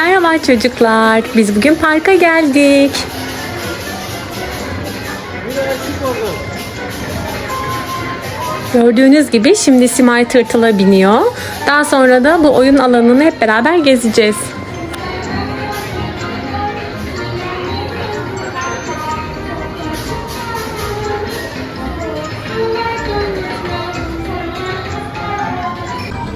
Merhaba çocuklar. Biz bugün parka geldik. Gördüğünüz gibi şimdi Simay tırtıla biniyor. Daha sonra da bu oyun alanını hep beraber gezeceğiz.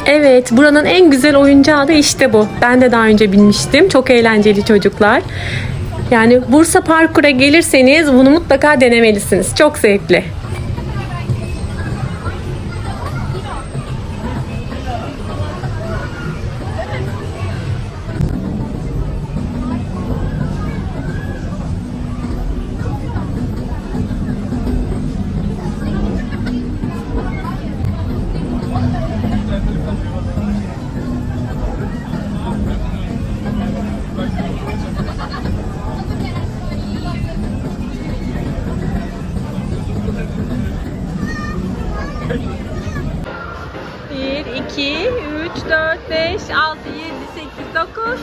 Evet, buranın en güzel oyuncağı da işte bu. Ben de daha önce binmiştim. Çok eğlenceli çocuklar. Yani Bursa Parkur'a gelirseniz bunu mutlaka denemelisiniz. Çok zevkli. 3, 4, 5, 6, 7, 8, 9.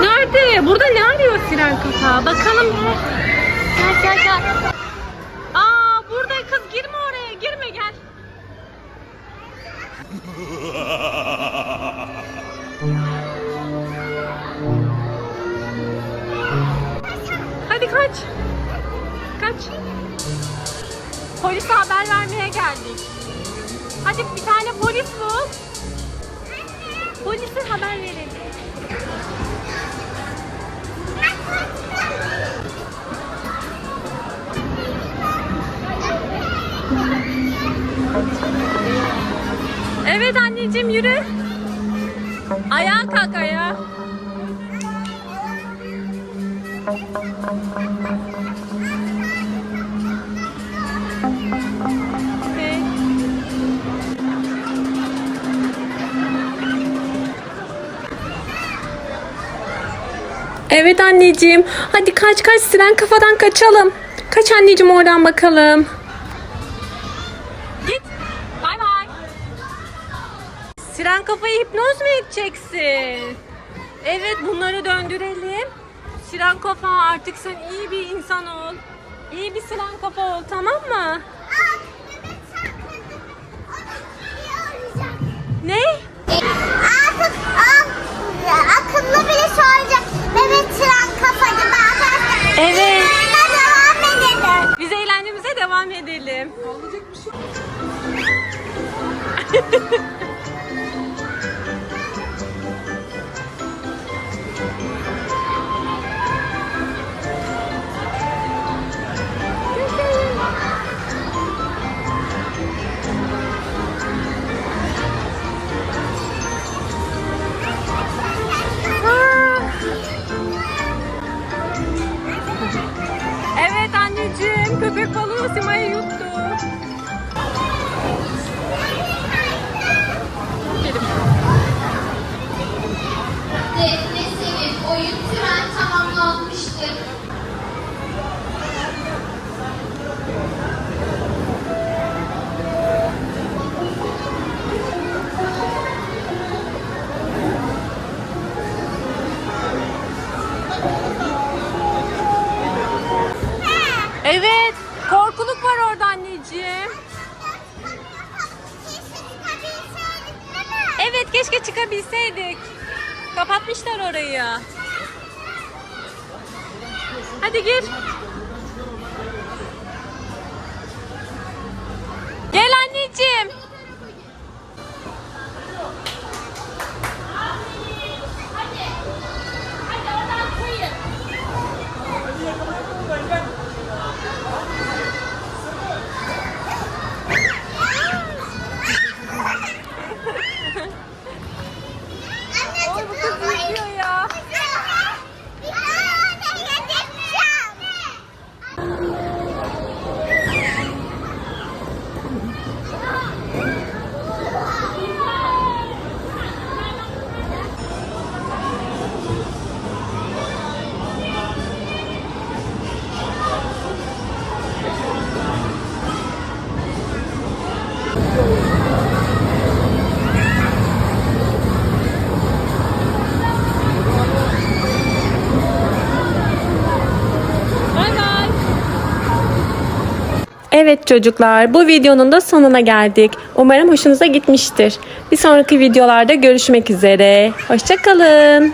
Nerede? Burada ne arıyor siren kafa? Bakalım. Gel gel gel. Polise haber vermeye geldik. Hadi bir tane polis bul. Polise haber verelim. Evet anneciğim yürü. Ayağa kalk ayağa. Evet anneciğim. Hadi kaç kaç siren kafadan kaçalım. Kaç anneciğim oradan bakalım. Git. Bay bay. Siren kafayı hipnoz mu edeceksin? Evet bunları döndürelim. Siren kafa artık sen iyi bir insan ol. İyi bir siren kafa ol tamam mı? Devam edelim. Evet keşke çıkabilseydik. Kapatmışlar orayı. Hadi gir. Evet çocuklar, bu videonun da sonuna geldik. Umarım hoşunuza gitmiştir. Bir sonraki videolarda görüşmek üzere. Hoşçakalın.